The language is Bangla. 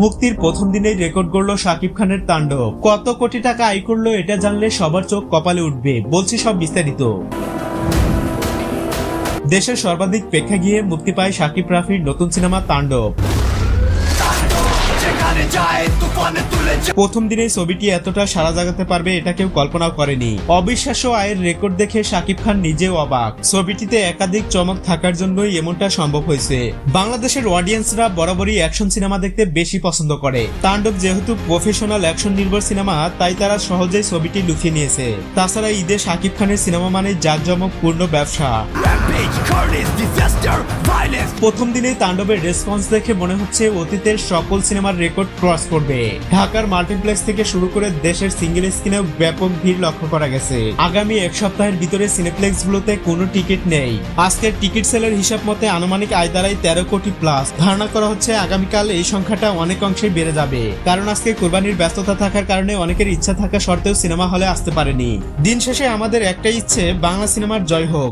মুক্তির প্রথম দিনেই রেকর্ড করল শাকিব খানের তাণ্ডব। কত কোটি টাকা আয় করল এটা জানলে সবার চোখ কপালে উঠবে, বলছি সব বিস্তারিত। দেশের সর্বাধিক প্রেক্ষা গিয়ে মুক্তি পায় শাকিব রাফির নতুন সিনেমা তাণ্ডব। প্রথম দিনে ছবিটি এতটা সারা জাগাতে পারবে এটা কেউ কল্পনাও করেনি। অবিশ্বাস্য আয়ের রেকর্ড দেখে শাকিব খান নিজেও অবাক। ছবিটিতে একাধিক চমক থাকার জন্যই এমনটা সম্ভব হয়েছে। বাংলাদেশের অডিয়েন্সরা বরাবরই অ্যাকশন সিনেমা দেখতে বেশি পছন্দ করে। তাণ্ডব যেহেতু প্রফেশনাল অ্যাকশন নির্ভর সিনেমা তাই তারা সহজেই ছবিটি লুফিয়ে নিয়েছে। তাছাড়া ঈদে শাকিব খানের সিনেমা মানে জাঁকজমক পূর্ণ ব্যবসা প্রথম দিনে তাণ্ডবের রেসপন্স দেখে মনে হচ্ছে অতীতের সকল সিনেমার রেকর্ড ক্রস করবে। ঢাকার মাল্টিপ্লেক্স থেকে শুরু করে দেশের সিঙ্গেল স্ক্রিনেও ব্যাপক ভিড় লক্ষ্য করা গেছে। আগামী এক সপ্তাহের ভিতরে সিনেপ্লেক্স গুলোতে কোনো টিকিট নেই। আজকের টিকিট সেলের হিসাব মতে আনুমানিক আয় দাঁড়ায় তেরো কোটি প্লাস ধারণা করা হচ্ছে আগামীকাল এই সংখ্যাটা অনেক অংশেই বেড়ে যাবে। কারণ আজকে কোরবানির ব্যস্ততা থাকার কারণে অনেকের ইচ্ছা থাকা সত্ত্বেও সিনেমা হলে আসতে পারেনি। দিন শেষে আমাদের একটাই ইচ্ছে, বাংলা সিনেমার জয় হোক।